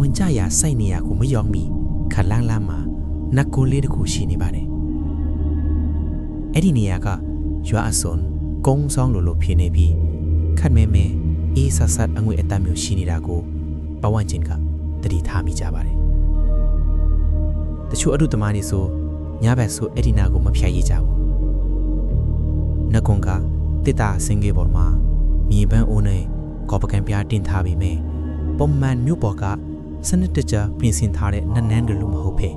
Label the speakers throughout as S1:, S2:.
S1: ဝင်ကြရာစိုက်နေရကိုမရောက်မီခလန်းလန်းမှာနတ်ကိုလေးတစ်ခုရှိနေပါတယ်အဲ့ဒီနေရာကရွာအစွန်ကုန်းဆောင်လိုလိုဖြစ်နေပြီးခတ်မဲမဲအေးဆတ်ဆတ်အငွေအတမ်းမျိုးရှိနေတာကိုပဝန်းကျင်ကတတိထားမိကြပါတယ်တချို့အထုသမားတွေဆိုညဘက်ဆိုအဲ့ဒီနာကိုမဖြတ်ရကြဘူးနကွန်ကတစ်တာစင်ကေပေါ်မှာမြေပန်းအိုးနဲ့ကော်ပကန်ပြားတင်ထားပြီးမြဲပုံမှန်မြို့ပေါ်က စနစ်တကျပြင်ဆင်ထားတဲ့နတ်နန်းတွေလို့မဟုတ်ဖ ೇನೆ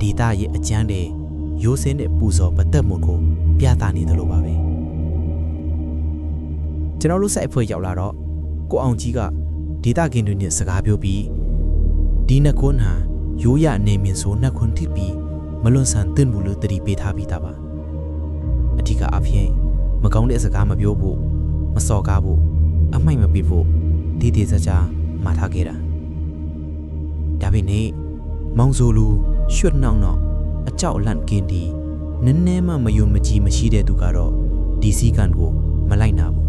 S1: ဒေတာရဲ့အကျန်းတဲ့ရိုးစင်းတဲ့ပူဇော်ပသက်မှုကိုပြသနေတယ်လို့ပါပဲကျွန်တော်တို့စိုက်အဖွဲ့ရောက်လာတော့ကိုအောင်ကြီးကဒေတာကင်တွေနဲ့စကားပြောပြီးဒီနကွန်းဟာရိုးရအနေမြင့်ဆိုနှက်ခွန်းတိပြီးမလွန်ဆန်တင်ဘူးလို့တတိပေးထားပြီးသားပါအထူးကအဖြစ်မကောင်းတဲ့စကားမပြောဖို့မစော်ကားဖို့အမိုက်မပေးဖို့ဒီဒီစကြမှာထားခဲ့တာ ဒါပေမဲ့မောင်ဆိုလူရွှတ်နှောင်းတော့အကြောက်လန့်ကင်းဒီနည်းနည်းမှမယုံမကြည်မရှိတဲ့သူကတော့ဒီစည်းကံကိုမလိုက်နာဘူး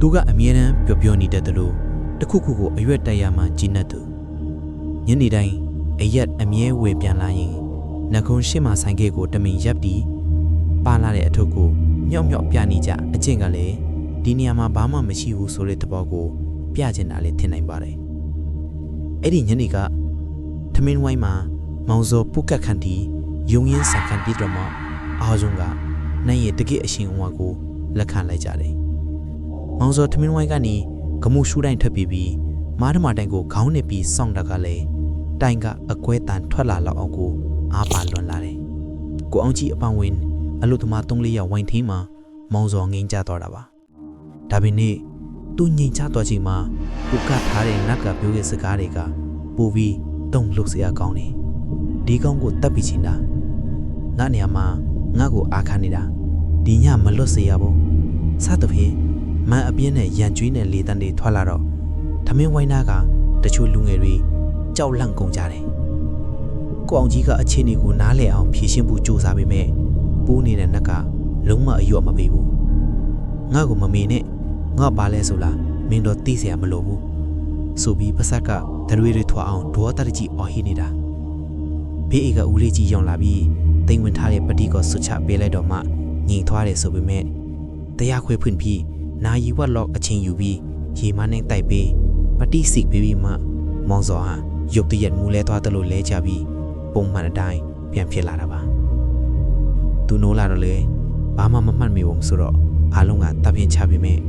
S1: သူကအမြဲတမ်းပျော်ပျော်နေတတ်တယ်လို့တခုခုကိုအရွက်တက်ရမှကြီးနေသူညနေတိုင်းအရက်အမြဲဝေပြန်လာရင်နှကုံးရှင်းမဆိုင်ခဲ့ကိုတမင်ရပ်ပြီးပါလာတဲ့အထုပ်ကိုမြောက်မြောက်ပြနေကြအကျင့်ကလည်းဒီနေရာမှာဘာမှမရှိဘူးဆိုတဲ့သဘောကိုပြချင်တာလည်းထင်နိုင်ပါတယ် အဲ့ဒီညနေကထမင်းဝိုင်းမှာမောင်စောပုတ်ကတ်ခန်တီယုံရင်းစကန်ပြီးတော့မှအားဆုံးကနိုင်ရဲ့တကိအရှင်ဝါကိုလက်ခံလိုက်ကြတယ်မောင်စောထမင်းဝိုင်းကနေဂမှုရှူတိုင်းထွက်ပြီးပြီးမားဓမာတိုင်ကိုခေါင်းနဲ့ပြီးစောင့်တာကလည်းတိုင်ကအကွဲတန်ထွက်လာလောက်အောင်ကိုအားပါလွန်လာတယ်ကိုအောင်ကြီးအပန်းဝင်အလုသမား၃လေးယောက်ဝိုင်းထင်းမှာမောင်စောငိမ့်ကြတော့တာပါဒါပေမဲ့ သူငိမ့်ချသွားချိန်မှာကိုကထားတဲ့နတ်ကပြောတဲ့စကားတွေကပိုပြီးတုံ့လှုပ်စရာကောင်းတယ်ဒီကောင်းကိုတတ်ပြီးချင်တာငါနေရာမှာငါ့ကိုအားခနေတာဒီညမလွတ်စေရဘူးစသဖြင့်မန်အပြင်းနဲ့ရန်ကျွေးနဲ့လေတန်းတွေထွက်လာတော့ထမင်းဝိုင်းသားကတချို့လူငယ်တွေကြောက်လန့်ကုန်ကြတယ်ကိုအောင်ကြီးကအခြေအနေကိုနားလည်အောင်ဖြေရှင်းဖို့ကြိုးစားပေမဲ့ပိုးနေတဲ့နက်ကလုံးဝအရွတ်မပေးဘူးငါ့ကိုမမေနဲ့ ငါပါလဲဆိုလားမင်းတော့သိเสียမလိုဘူးဆိုပြီးပစက်ကဒရွေတွေထွာအောင်ဒေါ်တရကြီးအော်ဟိနေတာဘေးအေကဦးလေးကြီးရောက်လာပြီးတိမ်ဝင်ထားတဲ့ပတိကိုဆွချပေးလိုက်တော့မှညင်သွားတယ်ဆိုပေမဲ့တရားခွေဖွင့်ပြီးနာယီဝက်လော့အချင်းယူပြီးရေမနဲ့တိုက်ပေးပတိစိတ်ပေးပြီးမှမောင်စောဟာရုပ်တရက်မူလဲသွားတယ်လို့လဲကြပြီးပုံမှန်အတိုင်းပြန်ဖြစ်လာတာပါသူနိုးလာတော့လေဘာမှမမှတ်မိဘူးဆိုတော့အားလုံးကတပ်ပြင်းချပေမဲ့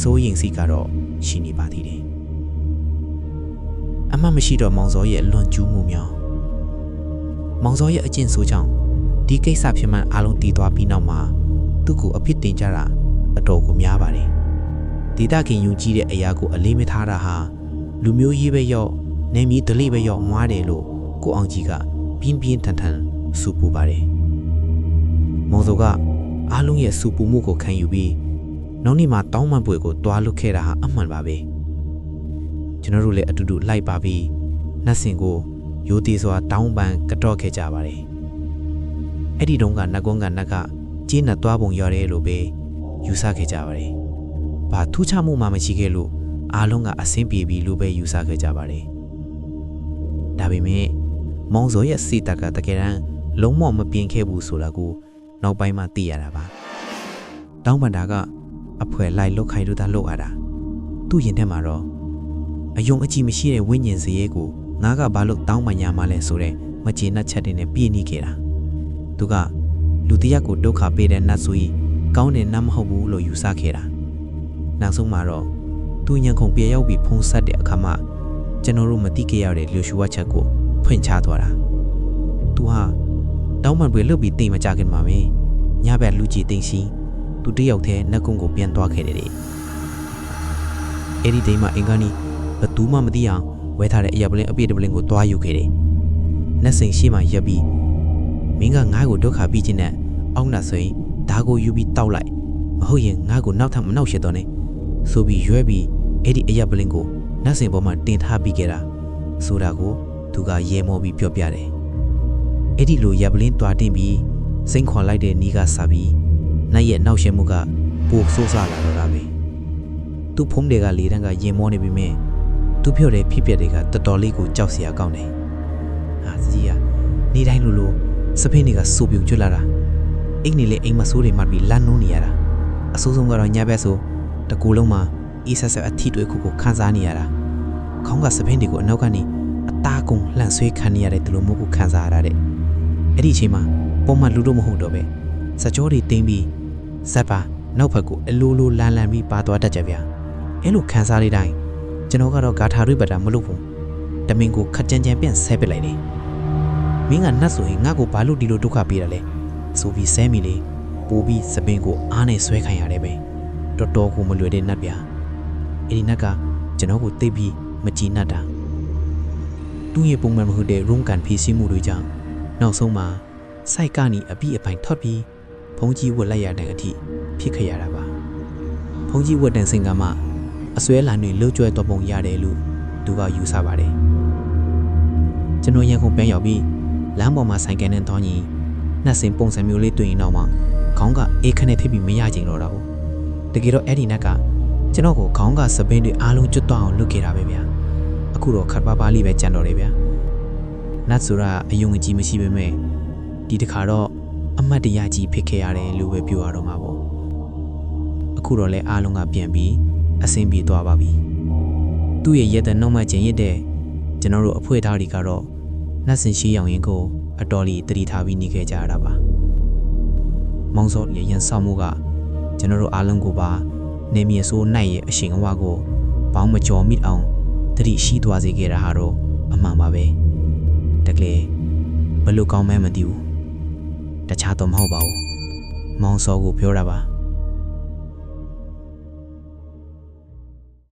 S1: စိုးရင်စိတ်ကတော့ရှိနေပါသေးတယ်အမှမရှိတော့မောင်စောရဲ့လွန်ကျူးမှုများမောင်စောရဲ့အကျင့်ဆိုးကြောင့်ဒီကိစ္စဖြစ်မှန်အားလုံးတည်သွားပြီးနောက်မှာသူ့ကိုအဖြစ်တင်ကြတာအတော်ကိုများပါတယ်ဒေတာခင်ယုံကြည်တဲ့အရာကိုအလေးမထားတာဟာလူမျိုးရေးပဲရော့နေမီဒလိပဲရော့မွားတယ်လို့ကိုအောင်ကြီးကပြင်းပြင်းထန်ထန်စူပူပါတယ်မောင်စောကအားလုံးရဲ့စူပူမှုကိုခံယူပြီး နောက်နေ့မှာတောင်းပန်ပွဲကိုတွားလွတ်ခဲ့တာဟာအမှန်ပါပဲကျွန်တော်တို့လည်းအတူတူလိုက်ပါပြီးနှက်စင်ကိုရိုးသေးစွာတောင်းပန်ကတော့ခဲ့ကြပါတယ်အဲ့ဒီတုန်းကနတ်ကွန်းကနတ်ကကျင်းနဲ့တွားပုံရတယ်လို့ပဲယူဆခဲ့ကြပါတယ်ဘာထူးခြားမှုမှမရှိခဲ့လို့အားလုံးကအဆင်ပြေပြီလို့ပဲယူဆခဲ့ကြပါတယ်ဒါပေမဲ့မောင်စောရဲ့စိတ်တက်ကတကယ်တမ်းလုံးဝမပြင်းခဲ့ဘူးဆိုတာကိုနောက်ပိုင်းမှသိရတာပါတောင်းပန်တာက အဖွဲလိုက်လုတ်ခိုင်တို့သာလုတ်ရတာသူ့ရင်ထဲမှာတော့အယုံအကြည့်မရှိတဲ့ဝိညာဉ်စရဲကိုငါကဘာလို့တောင်းပန်ရမှလဲဆိုတဲ့မကျေနပ်ချက်တွေနဲ့ပြည့်နေခဲ့တာသူကလူတယောက်ကိုဒုက္ခပေးတဲ့နတ်ဆိုကြီးကောင်းတဲ့နတ်မဟုတ်ဘူးလို့ယူဆခဲ့တာနောက်ဆုံးမှာတော့သူညံခုန်ပြေရောက်ပြီးဖုံးဆက်တဲ့အခါမှာကျွန်တော်တို့မသိခဲ့ရတဲ့လျှို့ရှုဝချက်ကိုဖွင့်ချသွားတာသူဟာတောင်းပန်ပွဲလွတ်ပြီးတိမ်မကြခင်မှာပဲညဘက်လူကြီးတိမ်စီ သူတယောက်တည်းနှက်ကုန်းကိုပြန်သွားခဲ့တယ်အဲ့ဒီတိမ်မှာအင်္ဂါနီဘသူမှမသိအောင်ဝဲထားတဲ့အရာပလင်းအပြည့်တပလင်းကိုသွားယူခဲ့တယ်။နတ်စိန်ရှိမှရပ်ပြီးမင်းကငါ့ကိုဒုက္ခပြီးခြင်းနဲ့အောက်နာဆိုရင်ဓာကိုယူပြီးတောက်လိုက်မဟုတ်ရင်ငါ့ကိုနောက်ထပ်မနောက်ရှက်တော့နဲ့ဆိုပြီးရွဲပြီးအဲ့ဒီအရာပလင်းကိုနတ်စိန်ပေါ်မှာတင်ထားပြီးခဲ့တာဆိုတာကိုသူကရဲမောပြီးပြောပြတယ်။အဲ့ဒီလိုရပ်ပလင်းတွားတင်ပြီးစိန်ခွန်လိုက်တဲ့နီးကစားပြီး နတ်ရဲ့နောက်ရှက်မှုကပိုဆိုးဆလာတော့တာပဲ။သူ့ဖုံးတွေကလေတန်းကရင်မောနေပြီမြင်သူပြောတဲ့ဖြစ်ပျက်တွေကတော်တော်လေးကိုကြောက်စရာကောင်းတယ်ဟာစကြီးကနေတိုင်းလိုလိုစဖိနေကစူပြုံကျွတ်လာတာအိတ်နေလေအိမ်မဆိုးတွေမှတ်ပြီးလမ်းနိုးနေရတာအဆိုးဆုံးကတော့ညဘက်ဆိုတကူလုံးမှာအေးဆက်ဆက်အထီတွေခုကိုခန်းစားနေရတာခေါင်းကစဖိနေကိုအနောက်ကနေအသားကုန်လှန့်ဆွဲခံနေရတဲ့သူလိုမျိုးကိုခန်းစားရတာတဲ့အဲ့ဒီအချိန်မှာပုံမှန်လူတို့မဟုတ်တော့ပဲစကြောတွေတင်းပြီး ဇက်ပါနောက်ဘက်ကိုအလိုလိုလန်လန်ပြီးပါသွားတတ်ကြဗျာအဲ့လိုခန်းစားလေးတိုင်းကျွန်တော်ကတော့ဂါထာရိပတာမလုပ်ဘူးတမင်ကိုခက်ကြမ်းကြမ်းပြန်ဆဲပစ်လိုက်တယ်မင်းကနတ်ဆိုရင်ငါ့ကိုဘာလို့ဒီလိုဒုက္ခပေးရလဲဆိုပြီးဆဲမိလေပိုးပြီးစပင်ကိုအားနဲ့ဆွဲခံရတယ်ပဲတော်တော်ကိုမလွယ်တဲ့နတ်ဗျာအဲ့ဒီနတ်ကကျွန်တော်ကိုသိပ်ပြီးမကြည်နပ်တာသူ့ရဲ့ပုံမှန်မဟုတ်တဲ့ room ကန်ဖီစီမှုတွေကြောင့်နောက်ဆုံးမှာစိုက်ကနေအပိအပိုင်ထွက်ပြီး ဘုံကြီးဝတ်လိုက်ရတဲ့အထိဖြစ်ခဲ့ရတာပါဘုံကြီးဝတ်တန်စင်ကမှအစွဲလန်တွေလှုပ်ကြွတော်ပုံရတယ်လို့သူကယူဆပါတယ်ကျွန်တော်ရန်ကုန်ပြန်ရောက်ပြီးလမ်းပေါ်မှာဆိုင်ကယ်နဲ့တောင်းရင်နှက်စင်ပုံစံမျိုးလေးတွေ့ရင်တော့မှခေါင်းကအေးခနဲ့ဖြစ်ပြီးမရချင်တော့တာဘူးတကယ်တော့အဲ့ဒီနက်ကကျွန်တော်ကိုခေါင်းကစပင်းတွေအားလုံးကျွတ်သွားအောင်လုပ်ခဲ့တာပဲဗျာအခုတော့ခတ်ပါပါလေးပဲကြံတော့တယ်ဗျာနတ်ဆိုတာအယုံအကြည်မရှိပေမဲ့ဒီတစ်ခါတော့ အမတ်တရကြီးဖြစ်ခဲ့ရတယ်လို့ပဲပြောရတော့မှာပေါ့အခုတော့လဲအားလုံးကပြန်ပြီးအဆင်ပြေသွားပါပြီသူ့ရဲ့ရက်တဲ့နှုတ်မှကျင်ရတဲ့ကျွန်တော်တို့အဖွဲသားတွေကတော့နတ်စင်ရှိအောင်ရင်ကိုအတော်လေးတတိထားပြီးနေခဲ့ကြရတာပါမောင်စောရဲ့ရန်ဆောင်မှုကကျွန်တော်တို့အားလုံးကိုပါနေမြေဆိုးနိုင်ရဲ့အရှင်အဝါကိုဘောင်းမကျော်မိအောင်တတိရှိသွားစေခဲ့တာဟာတော့အမှန်ပါပဲတကယ်ဘယ်လိုကောင်းမှန်းမသိဘူး တခြားတော့မဟုတ်ပါဘူးမောင်စောကိုပြောတာပါ